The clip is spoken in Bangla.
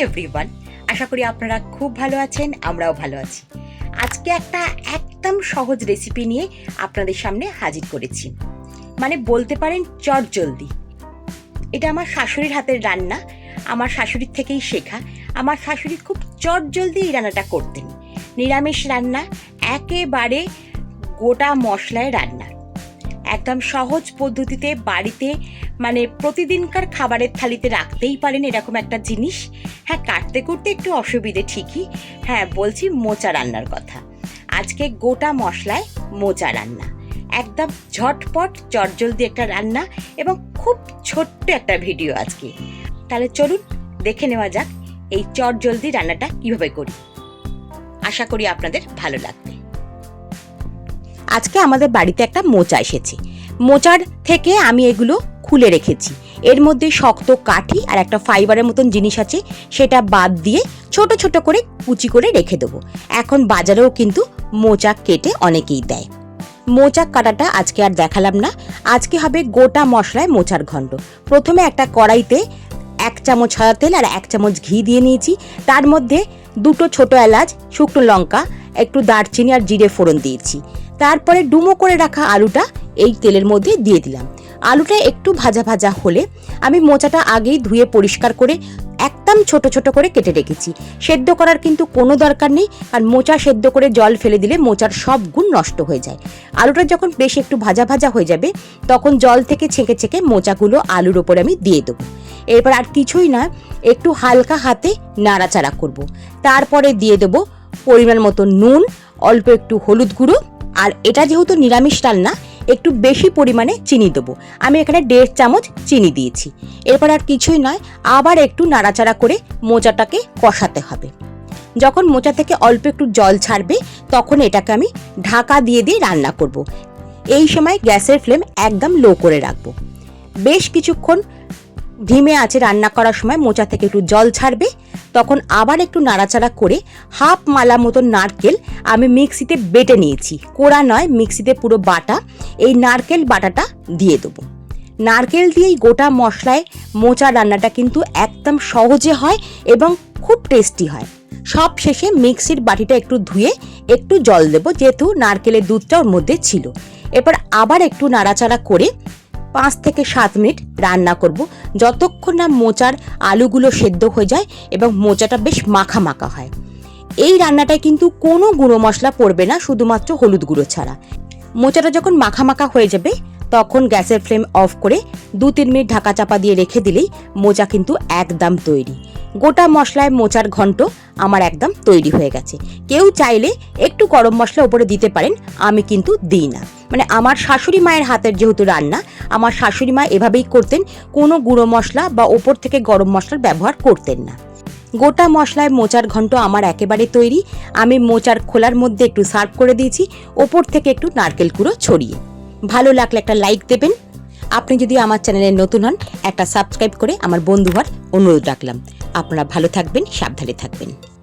এভরিওয়ান আশা করি আপনারা খুব ভালো আছেন, আমরাও ভালো আছি। আজকে একটা একদম সহজ রেসিপি নিয়ে আপনাদের সামনে হাজির করেছি। মানে বলতে পারেন চট জলদি। এটা আমার শাশুড়ির হাতের রান্না, আমার শাশুড়ির থেকেই শেখা। আমার শাশুড়ি খুব চট জলদি এই রান্নাটা করতেন। নিরামিষ রান্না, একেবারে গোটা মশলায় রান্না। একদম সহজ পদ্ধতিতে বাড়িতে মানে প্রতিদিনকার খাবারের থালিতে রাখতেই পারেন এরকম একটা জিনিস। হ্যাঁ কাটতে করতে একটু অসুবিধে ঠিকই। হ্যাঁ বলছি মোচা রান্নার কথা। আজকে গোটা মশলায় মোচা রান্না। একদম ঝটপট চটজলদি একটা রান্না এবং খুব ছোট্ট একটা ভিডিও আজকে। তাহলে চলুন, দেখে নেওয়া যাক এই চটজলদি রান্নাটা কীভাবে করি। আশা করি আপনাদের ভালো লাগবে। আজকে আমাদের বাড়িতে একটা মোচা এসেছে। মোচার থেকে আমি এগুলো খুলে রেখেছি। এর মধ্যে শক্ত কাঠি আর একটা ফাইবারের মতন জিনিস আছে, সেটা বাদ দিয়ে ছোট ছোট করে কুচি করে রেখে দেবো। এখন বাজারেও কিন্তু মোচা কেটে অনেকেই দেয়। মোচা কাটাটা আজকে আর দেখালাম না। আজকে হবে গোটা মশলায় মোচার ঘণ্ট। প্রথমে একটা কড়াইতে এক চামচ সাদা তেল আর এক চামচ ঘি দিয়ে নিয়েছি। তার মধ্যে দুটো ছোট এলাচ, শুকনো লঙ্কা, একটু দারচিনি আর জিরে ফোড়ন দিয়েছি। তারপরে ডুমো করে রাখা আলুটা এই তেলের মধ্যে দিয়ে দিলাম। আলুটা একটু ভাজা ভাজা হলে আমি মোচাটা আগেই ধুয়ে পরিষ্কার করে একদম ছোট ছোট করে কেটে রেখেছি। সেদ্ধ করার কিন্তু কোনো দরকার নেই কারণ মোচা সেদ্ধ করে জল ফেলে দিলে মোচার সব গুণ নষ্ট হয়ে যায়। আলুটা যখন বেশ একটু ভাজা ভাজা হয়ে যাবে, তখন জল থেকে ছেঁকে ছেঁকে মোচাগুলো আলুর ওপরে আমি দিয়ে দেবো। এরপর আর কিছুই না, একটু হালকা হাতে নাড়াচাড়া করব। তারপরে দিয়ে দেবো পরিমাণ মতো নুন, অল্প একটু হলুদ গুঁড়ো আর এটা যেহেতু নিরামিষ রান্না, একটু বেশি পরিমাণে চিনি দেবো। আমি এখানে দেড় চামচ চিনি দিয়েছি। এরপর আর কিছুই নয়, আবার একটু নাড়াচাড়া করে মোচাটাকে কষাতে হবে। যখন মোচা থেকে অল্প একটু জল ছাড়বে, তখন এটাকে আমি ঢাকা দিয়ে দিয়ে রান্না করব। এই সময় গ্যাসের ফ্লেম একদম লো করে রাখব। বেশ কিছুক্ষণ ধিমে আছে রান্না করার সময় মোচা থেকে একটু জল ছাড়বে। তখন আবার একটু নাড়াচাড়া করে হাফ মালা মতো নারকেল আমি মিক্সিতে বেটে নিয়েছি। কোড়া নয়, মিক্সিতে পুরো বাটা। এই নারকেল বাটাটা দিয়ে দেবো। নারকেল দিয়েই গোটা মশলায় মোচা রান্নাটা কিন্তু একদম সহজে হয় এবং খুব টেস্টি হয়। সব শেষে মিক্সির বাটিটা একটু ধুয়ে একটু জল দেবো, যেহেতু নারকেলের দুধটা ওর মধ্যে ছিল। এরপর আবার একটু নাড়াচাড়া করে পাঁচ থেকে সাত মিনিট রান্না করব। যতক্ষণ না মোচার আলুগুলো সেদ্ধ হয়ে যায় এবং মোচাটা বেশ মাখা মাখা হয়। এই রান্নাটায় কিন্তু কোনো গুঁড়ো মশলা পড়বে না, শুধুমাত্র হলুদ গুঁড়ো ছাড়া। মোচাটা যখন মাখা মাখা হয়ে যাবে, তখন গ্যাসের ফ্লেম অফ করে দু তিন মিনিট ঢাকা চাপা দিয়ে রেখে দিলেই মোচা কিন্তু একদম তৈরি। গোটা মশলায় মোচার ঘন্ট আমার একদম তৈরি হয়ে গেছে। কেউ চাইলে একটু গরম মশলা উপরে দিতে পারেন, আমি কিন্তু দিই না। মানে আমার শাশুড়ি মায়ের হাতের যেহেতু রান্না আমার শাশুড়ি মা এভাবেই করতেন, কোনো গুঁড়ো মশলা বা ওপর থেকে গরম মশলার ব্যবহার করতেন না। গোটা মশলায় মোচার ঘন্ট আমার একেবারে তৈরি, আমি মোচার খোলার মধ্যে একটু সার্ভ করে দিয়েছি, ওপর থেকে একটু নারকেল কুড়ো ছড়িয়ে। ভালো লাগলে একটা লাইক দেবেন। আপনি যদি আমার চ্যানেলে নতুন হন, একটা সাবস্ক্রাইব করে আমার বন্ধু হওয়ার অনুরোধ রাখলাম। আপনারা ভালো থাকবেন, সাবধানে থাকবেন।